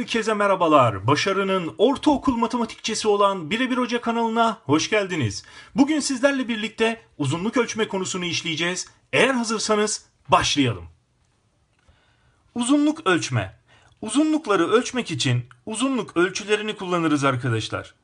Herkese merhabalar. Başarının ortaokul matematikçesi olan Birebir Hoca kanalına hoş geldiniz. Bugün sizlerle birlikte uzunluk ölçme konusunu işleyeceğiz. Eğer hazırsanız başlayalım. Uzunluk ölçme. Uzunlukları ölçmek için uzunluk ölçülerini kullanırız arkadaşlar.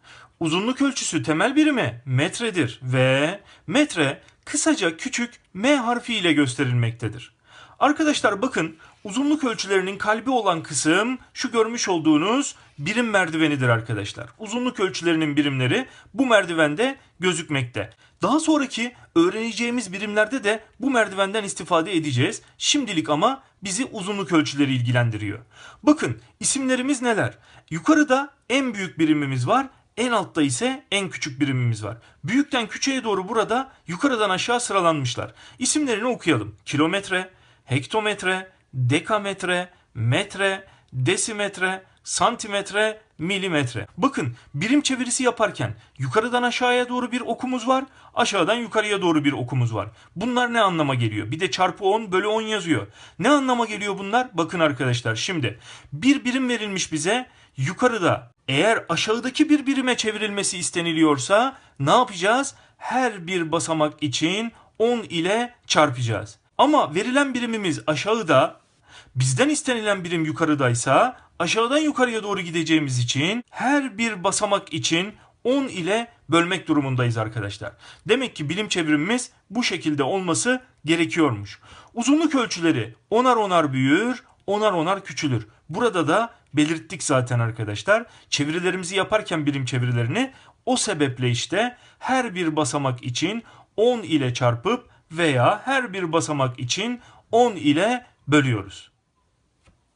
Uzunluk ölçüsü temel birimi metredir ve metre kısaca küçük m harfi ile gösterilmektedir. Arkadaşlar bakın uzunluk ölçülerinin kalbi olan kısım şu görmüş olduğunuz birim merdivenidir arkadaşlar. Uzunluk ölçülerinin birimleri bu merdivende gözükmekte. Daha sonraki öğreneceğimiz birimlerde de bu merdivenden istifade edeceğiz. Şimdilik ama bizi uzunluk ölçüleri ilgilendiriyor. Bakın isimlerimiz neler? Yukarıda en büyük birimimiz var. En altta ise en küçük birimimiz var. Büyükten küçüğe doğru burada yukarıdan aşağı sıralanmışlar. İsimlerini okuyalım. Kilometre, hektometre, dekametre, metre, desimetre, santimetre, milimetre. Bakın birim çevirisi yaparken yukarıdan aşağıya doğru bir okumuz var. Aşağıdan yukarıya doğru bir okumuz var. Bunlar ne anlama geliyor? Bir de çarpı 10 bölü 10 yazıyor. Ne anlama geliyor bunlar? Bakın arkadaşlar şimdi bir birim verilmiş bize. Yukarıda eğer aşağıdaki bir birime çevrilmesi isteniliyorsa ne yapacağız? Her bir basamak için 10 ile çarpacağız. Ama verilen birimimiz aşağıda, bizden istenilen birim yukarıdaysa aşağıdan yukarıya doğru gideceğimiz için her bir basamak için 10 ile bölmek durumundayız arkadaşlar. Demek ki bilim çevrimimiz bu şekilde olması gerekiyormuş. Uzunluk ölçüleri onar onar büyür, onar onar küçülür. Burada da belirttik zaten arkadaşlar. Çevirilerimizi yaparken birim çevirilerini o sebeple işte her bir basamak için 10 ile çarpıp veya her bir basamak için 10 ile bölüyoruz.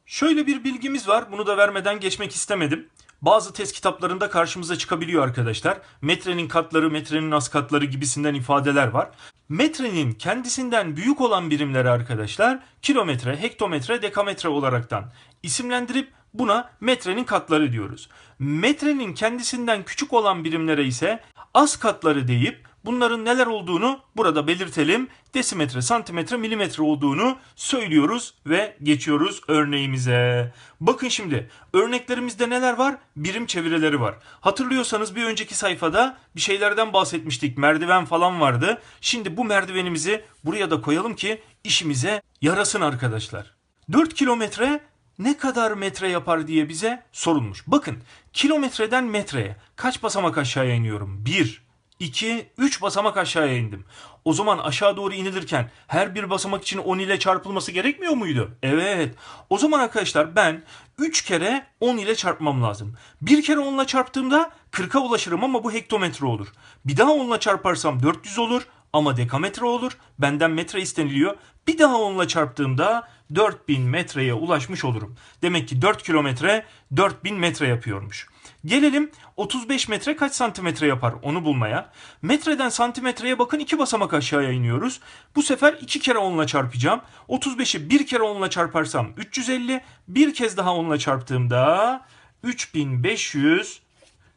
Şöyle bir bilgimiz var. Bunu da vermeden geçmek istemedim. Bazı test kitaplarında karşımıza çıkabiliyor arkadaşlar. Metrenin katları, metrenin az katları gibisinden ifadeler var. Metrenin kendisinden büyük olan birimleri arkadaşlar kilometre, hektometre, dekametre olaraktan isimlendirip buna metrenin katları diyoruz. Metrenin kendisinden küçük olan birimlere ise az katları deyip bunların neler olduğunu burada belirtelim. Desimetre, santimetre, milimetre olduğunu söylüyoruz ve geçiyoruz örneğimize. Bakın şimdi örneklerimizde neler var? Birim çevirileri var. Hatırlıyorsanız bir önceki sayfada bir şeylerden bahsetmiştik. Merdiven falan vardı. Şimdi bu merdivenimizi buraya da koyalım ki işimize yarasın arkadaşlar. 4 kilometre ne kadar metre yapar diye bize sorulmuş. Bakın kilometreden metreye kaç basamak aşağıya iniyorum? 1, 2, 3 basamak aşağıya indim. O zaman aşağı doğru inilirken her bir basamak için 10 ile çarpılması gerekmiyor muydu? Evet. O zaman arkadaşlar ben 3 kere 10 ile çarpmam lazım. Bir kere 10 ile çarptığımda 40'a ulaşırım ama bu hektometre olur. Bir daha 10 ile çarparsam 400 olur ama dekametre olur. Benden metre isteniliyor. Bir daha 10 ile çarptığımda 4000 metreye ulaşmış olurum. Demek ki 4 kilometre 4000 metre yapıyormuş. Gelelim 35 metre kaç santimetre yapar onu bulmaya. Metreden santimetreye bakın iki basamak aşağıya iniyoruz. Bu sefer iki kere 10 ile çarpacağım. 35'i bir kere 10 ile çarparsam 350. Bir kez daha 10 ile çarptığımda 3500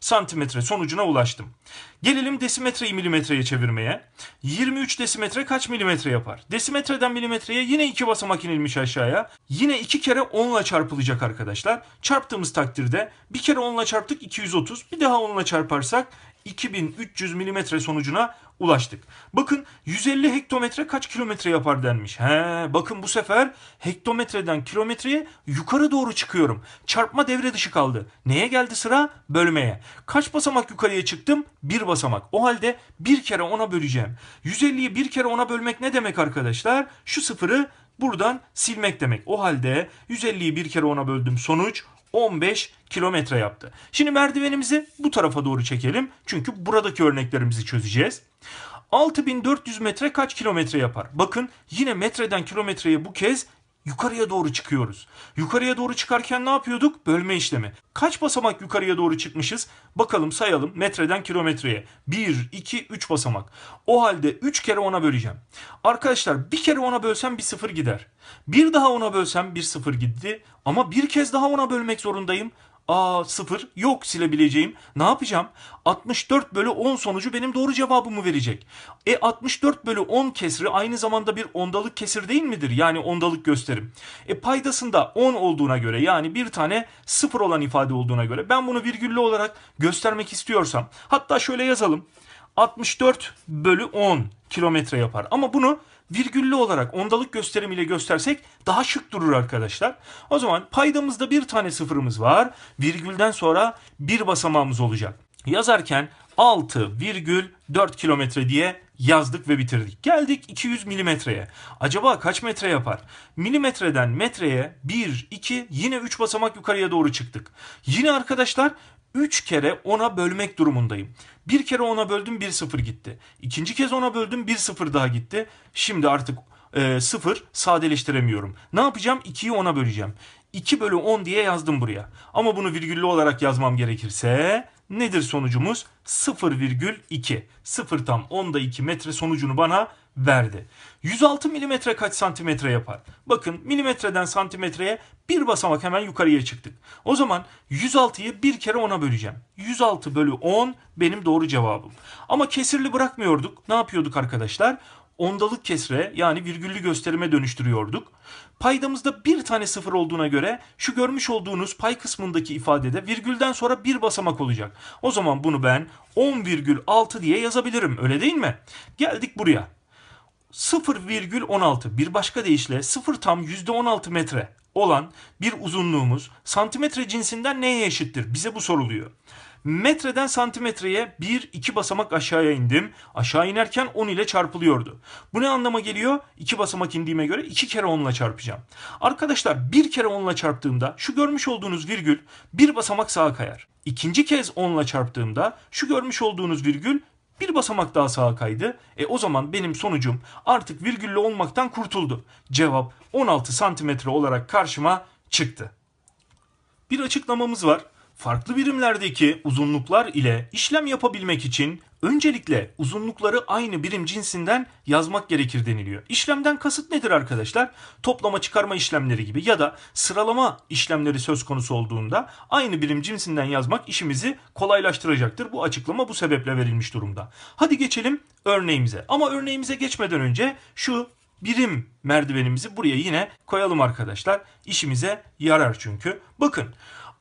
santimetre sonucuna ulaştım. Gelelim desimetreyi milimetreye çevirmeye. 23 desimetre kaç milimetre yapar? Desimetreden milimetreye yine iki basamak inilmiş aşağıya. Yine iki kere 10 ile çarpılacak arkadaşlar. Çarptığımız takdirde bir kere 10 ile çarptık 230. Bir daha 10 ile çarparsak 2300 milimetre sonucuna ulaştık. Bakın 150 hektometre kaç kilometre yapar denmiş. He, bakın bu sefer hektometreden kilometreye yukarı doğru çıkıyorum. Çarpma devre dışı kaldı. Neye geldi sıra? Bölmeye. Kaç basamak yukarıya çıktım? Bir basamak. O halde bir kere ona böleceğim. 150'yi bir kere ona bölmek ne demek arkadaşlar? Şu sıfırı buradan silmek demek. O halde 150'yi bir kere ona böldüm. Sonuç 15 kilometre yaptı. Şimdi merdivenimizi bu tarafa doğru çekelim. Çünkü buradaki örneklerimizi çözeceğiz. 6400 metre kaç kilometre yapar? Bakın yine metreden kilometreye bu kez yukarıya doğru çıkıyoruz. Yukarıya doğru çıkarken ne yapıyorduk? Bölme işlemi. Kaç basamak yukarıya doğru çıkmışız? Bakalım sayalım metreden kilometreye. 1, 2, 3 basamak. O halde 3 kere ona böleceğim. Arkadaşlar bir kere ona bölsem bir sıfır gider. Bir daha ona bölsem bir sıfır gitti. Ama bir kez daha ona bölmek zorundayım. Aa 0 yok silebileceğim. Ne yapacağım? 64 bölü 10 sonucu benim doğru cevabımı verecek. E 64 bölü 10 kesri aynı zamanda bir ondalık kesir değil midir? Yani ondalık gösterim. E paydasında 10 olduğuna göre yani bir tane 0 olan ifade olduğuna göre ben bunu virgüllü olarak göstermek istiyorsam hatta şöyle yazalım. 64 bölü 10 kilometre yapar. Ama bunu virgüllü olarak ondalık gösterimiyle göstersek daha şık durur arkadaşlar. O zaman paydamızda bir tane sıfırımız var. Virgülden sonra bir basamağımız olacak. Yazarken 6,4 kilometre diye yazdık ve bitirdik. Geldik 200 milimetreye. Acaba kaç metre yapar? Milimetreden metreye 1, 2 yine 3 basamak yukarıya doğru çıktık. Yine arkadaşlar 3 kere 10'a bölmek durumundayım. Bir kere 10'a böldüm 1 0 gitti. İkinci kez 10'a böldüm 1 0 daha gitti. Şimdi artık e, 0 sadeleştiremiyorum. Ne yapacağım? 2'yi 10'a böleceğim. 2 bölü 10 diye yazdım buraya. Ama bunu virgüllü olarak yazmam gerekirse nedir sonucumuz? 0,2. 0 tam 10'da 2 metre sonucunu bana verdi. 106 milimetre kaç santimetre yapar? Bakın milimetreden santimetreye bir basamak hemen yukarıya çıktık. O zaman 106'yı bir kere 10'a böleceğim. 106 bölü 10 benim doğru cevabım. Ama kesirli bırakmıyorduk. Ne yapıyorduk arkadaşlar? ondalık kesre yani virgüllü gösterime dönüştürüyorduk. Paydamızda bir tane sıfır olduğuna göre şu görmüş olduğunuz pay kısmındaki ifadede virgülden sonra bir basamak olacak. O zaman bunu ben 10,6 diye yazabilirim öyle değil mi? Geldik buraya. 0,16 bir başka deyişle 0 tam %16 metre olan bir uzunluğumuz santimetre cinsinden neye eşittir? Bize bu soruluyor. Metreden santimetreye bir iki basamak aşağıya indim. Aşağı inerken 10 ile çarpılıyordu. Bu ne anlama geliyor? 2 basamak indiğime göre 2 kere 10 ile çarpacağım. Arkadaşlar bir kere 10 ile çarptığımda şu görmüş olduğunuz virgül bir basamak sağa kayar. İkinci kez 10 ile çarptığımda şu görmüş olduğunuz virgül bir basamak daha sağa kaydı. E o zaman benim sonucum artık virgüllü olmaktan kurtuldu. Cevap 16 santimetre olarak karşıma çıktı. Bir açıklamamız var. Farklı birimlerdeki uzunluklar ile işlem yapabilmek için öncelikle uzunlukları aynı birim cinsinden yazmak gerekir deniliyor. İşlemden kasıt nedir arkadaşlar? Toplama çıkarma işlemleri gibi ya da sıralama işlemleri söz konusu olduğunda aynı birim cinsinden yazmak işimizi kolaylaştıracaktır. Bu açıklama bu sebeple verilmiş durumda. Hadi geçelim örneğimize. Ama örneğimize geçmeden önce şu birim merdivenimizi buraya yine koyalım arkadaşlar. İşimize yarar çünkü. Bakın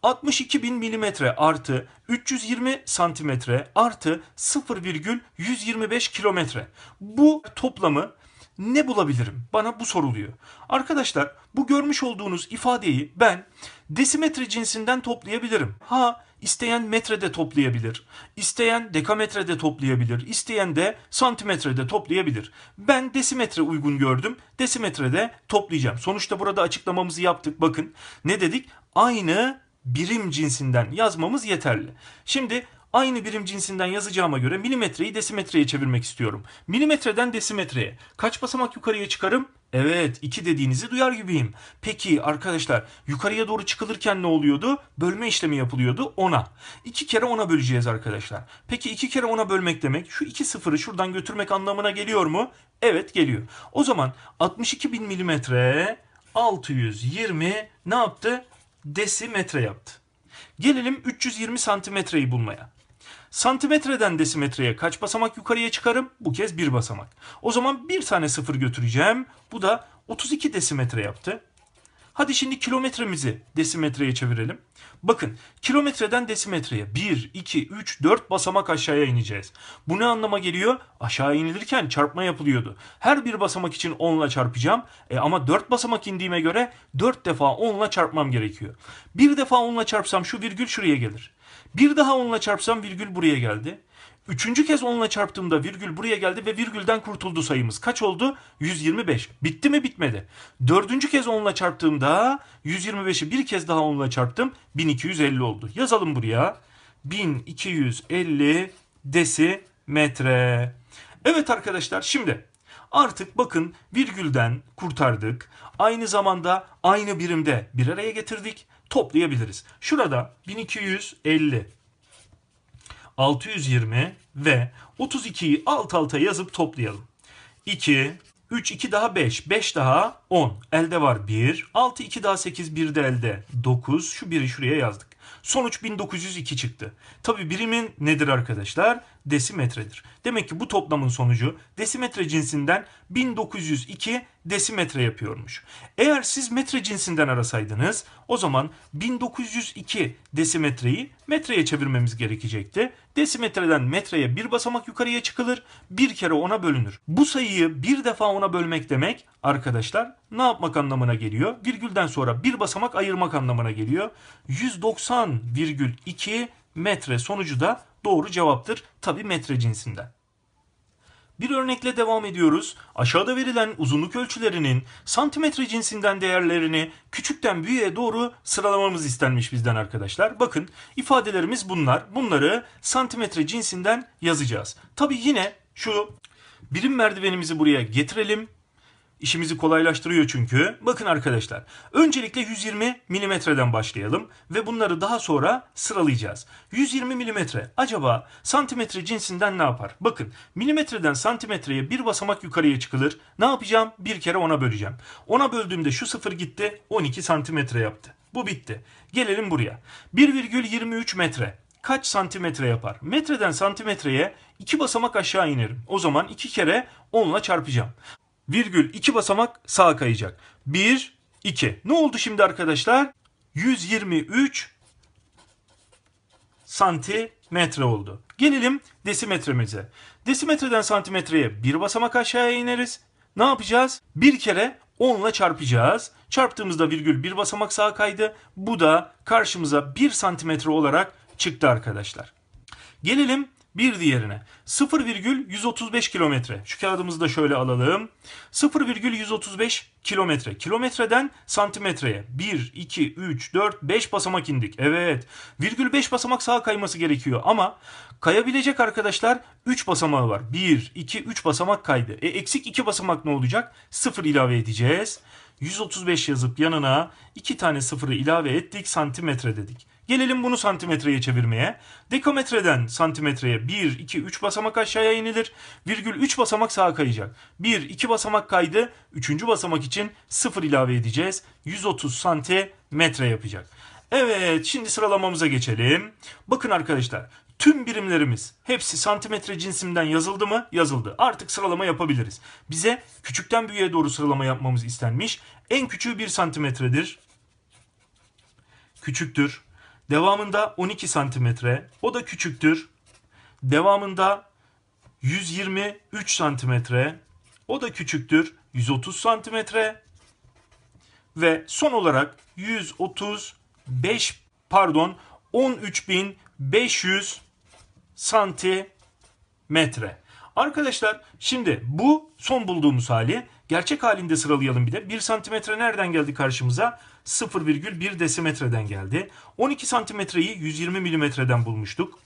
62 bin milimetre artı 320 santimetre artı 0,125 kilometre. Bu toplamı ne bulabilirim? Bana bu soruluyor. Arkadaşlar bu görmüş olduğunuz ifadeyi ben desimetre cinsinden toplayabilirim. Ha isteyen metrede toplayabilir. isteyen dekametrede toplayabilir. isteyen de santimetrede toplayabilir. Ben desimetre uygun gördüm. Desimetrede toplayacağım. Sonuçta burada açıklamamızı yaptık. Bakın ne dedik? Aynı birim cinsinden yazmamız yeterli. Şimdi aynı birim cinsinden yazacağıma göre milimetreyi desimetreye çevirmek istiyorum. Milimetreden desimetreye kaç basamak yukarıya çıkarım? Evet 2 dediğinizi duyar gibiyim. Peki arkadaşlar yukarıya doğru çıkılırken ne oluyordu? Bölme işlemi yapılıyordu 10'a. 2 kere 10'a böleceğiz arkadaşlar. Peki 2 kere 10'a bölmek demek şu 2 sıfırı şuradan götürmek anlamına geliyor mu? Evet geliyor. O zaman 62 bin milimetre 620 ne yaptı? Desimetre yaptı. Gelelim 320 santimetreyi bulmaya. Santimetreden desimetreye kaç basamak yukarıya çıkarım? Bu kez bir basamak. O zaman bir tane sıfır götüreceğim. Bu da 32 desimetre yaptı. Hadi şimdi kilometremizi desimetreye çevirelim. Bakın kilometreden desimetreye 1, 2, 3, 4 basamak aşağıya ineceğiz. Bu ne anlama geliyor? Aşağı inilirken çarpma yapılıyordu. Her bir basamak için 10 ile çarpacağım. E ama 4 basamak indiğime göre 4 defa 10 ile çarpmam gerekiyor. Bir defa 10 ile çarpsam şu virgül şuraya gelir. Bir daha 10 ile çarpsam virgül buraya geldi. Üçüncü kez 10 ile çarptığımda virgül buraya geldi ve virgülden kurtuldu sayımız. Kaç oldu? 125. Bitti mi? Bitmedi. Dördüncü kez 10 ile çarptığımda 125'i bir kez daha 10 ile çarptım. 1250 oldu. Yazalım buraya. 1250 desimetre. Evet arkadaşlar şimdi artık bakın virgülden kurtardık. Aynı zamanda aynı birimde bir araya getirdik. Toplayabiliriz. Şurada 1250 620 ve 32'yi alt alta yazıp toplayalım. 2, 3, 2 daha 5, 5 daha 10. Elde var 1, 6, 2 daha 8, 1 de elde 9. Şu biri şuraya yazdık. Sonuç 1902 çıktı. Tabi birimin nedir arkadaşlar? Desimetredir. Demek ki bu toplamın sonucu desimetre cinsinden 1902 desimetre yapıyormuş. Eğer siz metre cinsinden arasaydınız o zaman 1902 desimetreyi metreye çevirmemiz gerekecekti. Desimetreden metreye bir basamak yukarıya çıkılır, bir kere ona bölünür. Bu sayıyı bir defa ona bölmek demek arkadaşlar ne yapmak anlamına geliyor? Virgülden sonra bir basamak ayırmak anlamına geliyor. 190,2 metre sonucu da doğru cevaptır. Tabi metre cinsinden. Bir örnekle devam ediyoruz. Aşağıda verilen uzunluk ölçülerinin santimetre cinsinden değerlerini küçükten büyüğe doğru sıralamamız istenmiş bizden arkadaşlar. Bakın ifadelerimiz bunlar. Bunları santimetre cinsinden yazacağız. Tabi yine şu birim merdivenimizi buraya getirelim. İşimizi kolaylaştırıyor çünkü. Bakın arkadaşlar. Öncelikle 120 milimetreden başlayalım ve bunları daha sonra sıralayacağız. 120 milimetre acaba santimetre cinsinden ne yapar? Bakın milimetreden santimetreye bir basamak yukarıya çıkılır. Ne yapacağım? Bir kere ona böleceğim. Ona böldüğümde şu sıfır gitti 12 santimetre yaptı. Bu bitti. Gelelim buraya. 1,23 metre kaç santimetre yapar? Metreden santimetreye iki basamak aşağı inerim. O zaman iki kere 10 ile çarpacağım virgül 2 basamak sağa kayacak. 1, 2. Ne oldu şimdi arkadaşlar? 123 santimetre oldu. Gelelim desimetremize. Desimetreden santimetreye bir basamak aşağıya ineriz. Ne yapacağız? Bir kere 10 ile çarpacağız. Çarptığımızda virgül bir basamak sağa kaydı. Bu da karşımıza 1 santimetre olarak çıktı arkadaşlar. Gelelim bir diğerine 0,135 kilometre. Şu kağıdımızı da şöyle alalım. 0,135 kilometre. Kilometreden santimetreye 1, 2, 3, 4, 5 basamak indik. Evet. Virgül 5 basamak sağa kayması gerekiyor ama kayabilecek arkadaşlar 3 basamağı var. 1, 2, 3 basamak kaydı. E eksik 2 basamak ne olacak? 0 ilave edeceğiz. 135 yazıp yanına 2 tane sıfırı ilave ettik santimetre dedik. Gelelim bunu santimetreye çevirmeye. Dekametreden santimetreye 1, 2, 3 basamak aşağıya inilir. Virgül 3 basamak sağa kayacak. 1, 2 basamak kaydı. 3. basamak için 0 ilave edeceğiz. 130 santimetre yapacak. Evet şimdi sıralamamıza geçelim. Bakın arkadaşlar tüm birimlerimiz hepsi santimetre cinsinden yazıldı mı? Yazıldı. Artık sıralama yapabiliriz. Bize küçükten büyüğe doğru sıralama yapmamız istenmiş. En küçüğü 1 santimetredir. Küçüktür. Devamında 12 santimetre. O da küçüktür. Devamında 123 santimetre. O da küçüktür. 130 santimetre. Ve son olarak 135 pardon 13.500 santimetre. Arkadaşlar şimdi bu son bulduğumuz hali gerçek halinde sıralayalım bir de. 1 santimetre nereden geldi karşımıza? 0,1 desimetreden geldi. 12 santimetreyi 120 milimetreden bulmuştuk.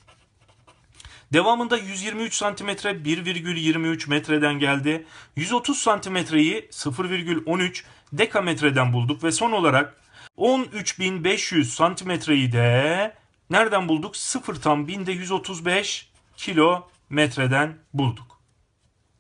Devamında 123 santimetre 1,23 metreden geldi. 130 santimetreyi 0,13 dekametreden bulduk ve son olarak 13.500 santimetreyi de nereden bulduk? 0 tam binde 135 kilometreden bulduk.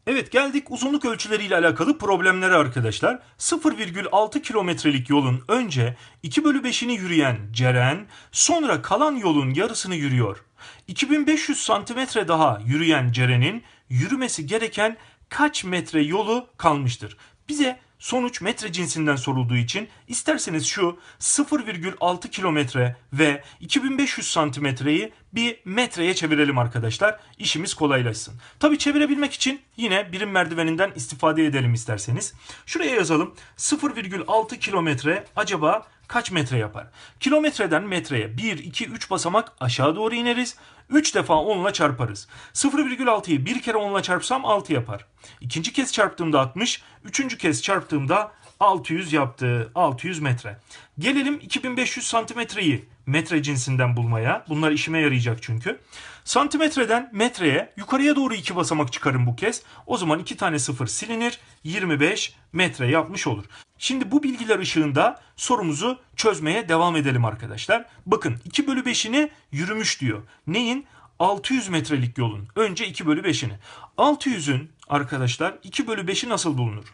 Evet geldik uzunluk ölçüleriyle alakalı problemlere arkadaşlar. 0,6 kilometrelik yolun önce 2 bölü 5'ini yürüyen Ceren sonra kalan yolun yarısını yürüyor. 2500 santimetre daha yürüyen Ceren'in yürümesi gereken kaç metre yolu kalmıştır? Bize sonuç metre cinsinden sorulduğu için isterseniz şu 0,6 kilometre ve 2500 santimetreyi bir metreye çevirelim arkadaşlar. İşimiz kolaylaşsın. Tabi çevirebilmek için yine birim merdiveninden istifade edelim isterseniz. Şuraya yazalım 0,6 kilometre acaba kaç metre yapar? Kilometreden metreye 1, 2, 3 basamak aşağı doğru ineriz. 3 defa 10 ile çarparız. 0,6'yı bir kere 10 ile çarpsam 6 yapar. İkinci kez çarptığımda 60, üçüncü kez çarptığımda 600 yaptı. 600 metre. Gelelim 2500 santimetreyi metre cinsinden bulmaya. Bunlar işime yarayacak çünkü. Santimetreden metreye yukarıya doğru iki basamak çıkarım bu kez. O zaman iki tane sıfır silinir. 25 metre yapmış olur. Şimdi bu bilgiler ışığında sorumuzu çözmeye devam edelim arkadaşlar. Bakın 2 bölü 5'ini yürümüş diyor. Neyin? 600 metrelik yolun. Önce 2 bölü 5'ini. 600'ün arkadaşlar 2 bölü 5'i nasıl bulunur?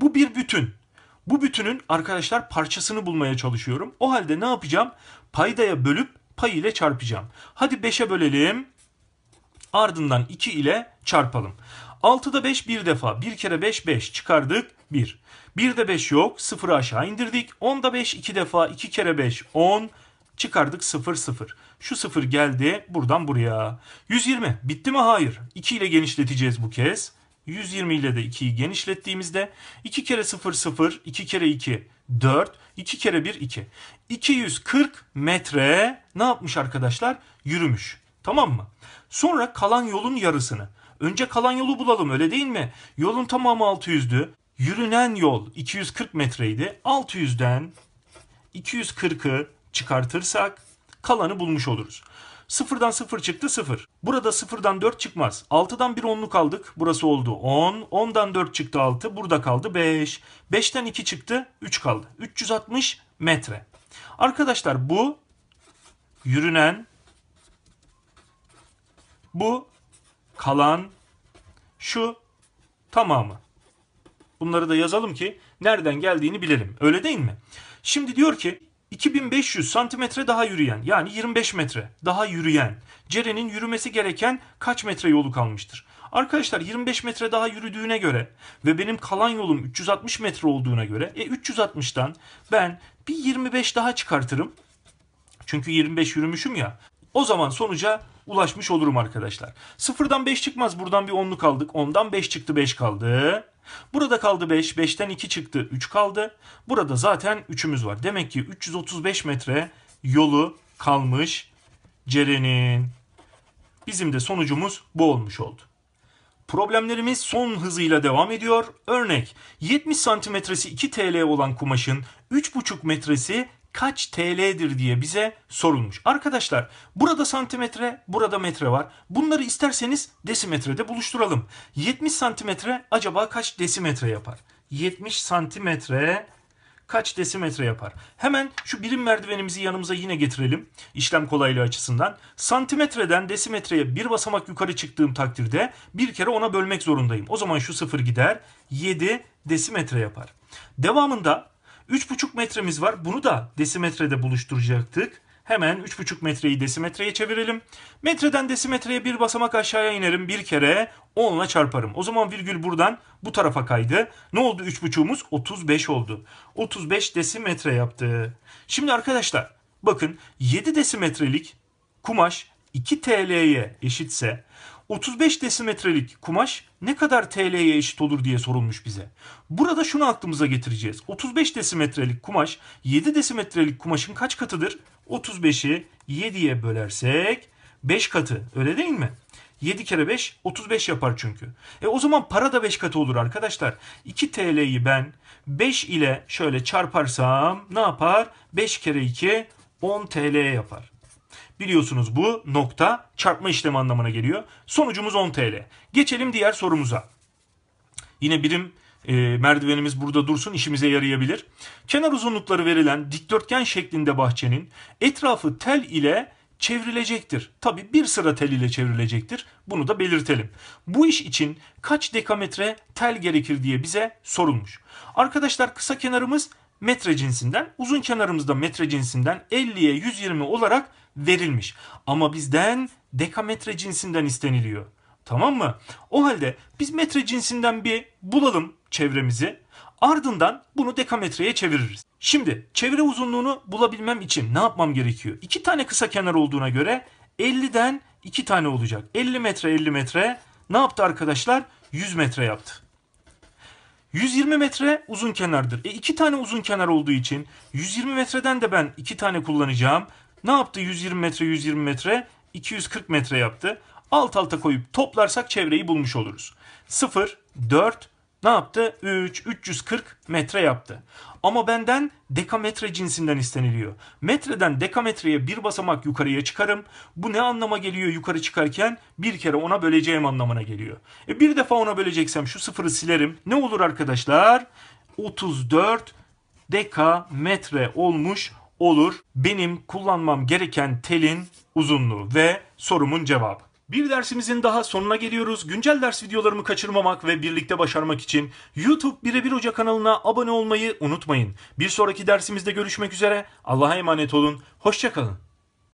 Bu bir bütün. Bu bütünün arkadaşlar parçasını bulmaya çalışıyorum. O halde ne yapacağım? Paydaya bölüp pay ile çarpacağım. Hadi 5'e bölelim. Ardından 2 ile çarpalım. 6'da 5 bir defa. 1 kere 5 5 çıkardık 1. 1'de 5 yok. 0'ı aşağı indirdik. 10'da 5 2 defa. 2 kere 5 10. Çıkardık 0 0. Şu 0 geldi buradan buraya. 120 bitti mi? Hayır. 2 ile genişleteceğiz bu kez. 120 ile de 2'yi genişlettiğimizde 2 kere 0 0, 2 kere 2 4, 2 kere 1 2. 240 metre ne yapmış arkadaşlar? Yürümüş. Tamam mı? Sonra kalan yolun yarısını. Önce kalan yolu bulalım öyle değil mi? Yolun tamamı 600'dü. Yürünen yol 240 metreydi. 600'den 240'ı çıkartırsak kalanı bulmuş oluruz. Sıfırdan sıfır çıktı sıfır. Burada sıfırdan 4 çıkmaz. 6'dan bir onluk aldık. Burası oldu 10. 10'dan 4 çıktı 6. Burada kaldı 5. 5'ten 2 çıktı 3 kaldı. 360 metre. Arkadaşlar bu yürünen bu kalan şu tamamı. Bunları da yazalım ki nereden geldiğini bilelim. Öyle değil mi? Şimdi diyor ki 2500 santimetre daha yürüyen yani 25 metre daha yürüyen Ceren'in yürümesi gereken kaç metre yolu kalmıştır? Arkadaşlar 25 metre daha yürüdüğüne göre ve benim kalan yolum 360 metre olduğuna göre e 360'tan ben bir 25 daha çıkartırım. Çünkü 25 yürümüşüm ya. O zaman sonuca ulaşmış olurum arkadaşlar. Sıfırdan 5 çıkmaz. Buradan bir 10'luk aldık. 10'dan 5 çıktı 5 kaldı. Burada kaldı 5. 5'ten 2 çıktı 3 kaldı. Burada zaten 3'ümüz var. Demek ki 335 metre yolu kalmış Ceren'in. Bizim de sonucumuz bu olmuş oldu. Problemlerimiz son hızıyla devam ediyor. Örnek 70 santimetresi 2 TL olan kumaşın 3,5 metresi kaç TL'dir diye bize sorulmuş. Arkadaşlar burada santimetre, burada metre var. Bunları isterseniz desimetrede buluşturalım. 70 santimetre acaba kaç desimetre yapar? 70 santimetre kaç desimetre yapar? Hemen şu birim merdivenimizi yanımıza yine getirelim. İşlem kolaylığı açısından. Santimetreden desimetreye bir basamak yukarı çıktığım takdirde bir kere ona bölmek zorundayım. O zaman şu sıfır gider. 7 desimetre yapar. Devamında 3,5 metremiz var. Bunu da desimetrede buluşturacaktık. Hemen 3,5 metreyi desimetreye çevirelim. Metreden desimetreye bir basamak aşağıya inerim. Bir kere 10 ile çarparım. O zaman virgül buradan bu tarafa kaydı. Ne oldu 3,5'umuz? 35 oldu. 35 desimetre yaptı. Şimdi arkadaşlar bakın 7 desimetrelik kumaş 2 TL'ye eşitse 35 desimetrelik kumaş ne kadar TL'ye eşit olur diye sorulmuş bize. Burada şunu aklımıza getireceğiz. 35 desimetrelik kumaş 7 desimetrelik kumaşın kaç katıdır? 35'i 7'ye bölersek 5 katı öyle değil mi? 7 kere 5 35 yapar çünkü. E o zaman para da 5 katı olur arkadaşlar. 2 TL'yi ben 5 ile şöyle çarparsam ne yapar? 5 kere 2 10 TL yapar. Biliyorsunuz bu nokta çarpma işlemi anlamına geliyor. Sonucumuz 10 TL. Geçelim diğer sorumuza. Yine birim e, merdivenimiz burada dursun işimize yarayabilir. Kenar uzunlukları verilen dikdörtgen şeklinde bahçenin etrafı tel ile çevrilecektir. Tabi bir sıra tel ile çevrilecektir. Bunu da belirtelim. Bu iş için kaç dekametre tel gerekir diye bize sorulmuş. Arkadaşlar kısa kenarımız metre cinsinden, uzun kenarımız da metre cinsinden 50'ye 120 olarak verilmiş. Ama bizden dekametre cinsinden isteniliyor. Tamam mı? O halde biz metre cinsinden bir bulalım çevremizi. Ardından bunu dekametreye çeviririz. Şimdi çevre uzunluğunu bulabilmem için ne yapmam gerekiyor? İki tane kısa kenar olduğuna göre 50'den iki tane olacak. 50 metre 50 metre ne yaptı arkadaşlar? 100 metre yaptı. 120 metre uzun kenardır. E iki tane uzun kenar olduğu için 120 metreden de ben iki tane kullanacağım. Ne yaptı 120 metre 120 metre? 240 metre yaptı. Alt alta koyup toplarsak çevreyi bulmuş oluruz. 0, 4, ne yaptı? 3, 340 metre yaptı. Ama benden dekametre cinsinden isteniliyor. Metreden dekametreye bir basamak yukarıya çıkarım. Bu ne anlama geliyor yukarı çıkarken? Bir kere ona böleceğim anlamına geliyor. E bir defa ona böleceksem şu sıfırı silerim. Ne olur arkadaşlar? 34 dekametre olmuş olur. Benim kullanmam gereken telin uzunluğu ve sorumun cevabı. Bir dersimizin daha sonuna geliyoruz. Güncel ders videolarımı kaçırmamak ve birlikte başarmak için YouTube Birebir Hoca kanalına abone olmayı unutmayın. Bir sonraki dersimizde görüşmek üzere. Allah'a emanet olun. Hoşçakalın.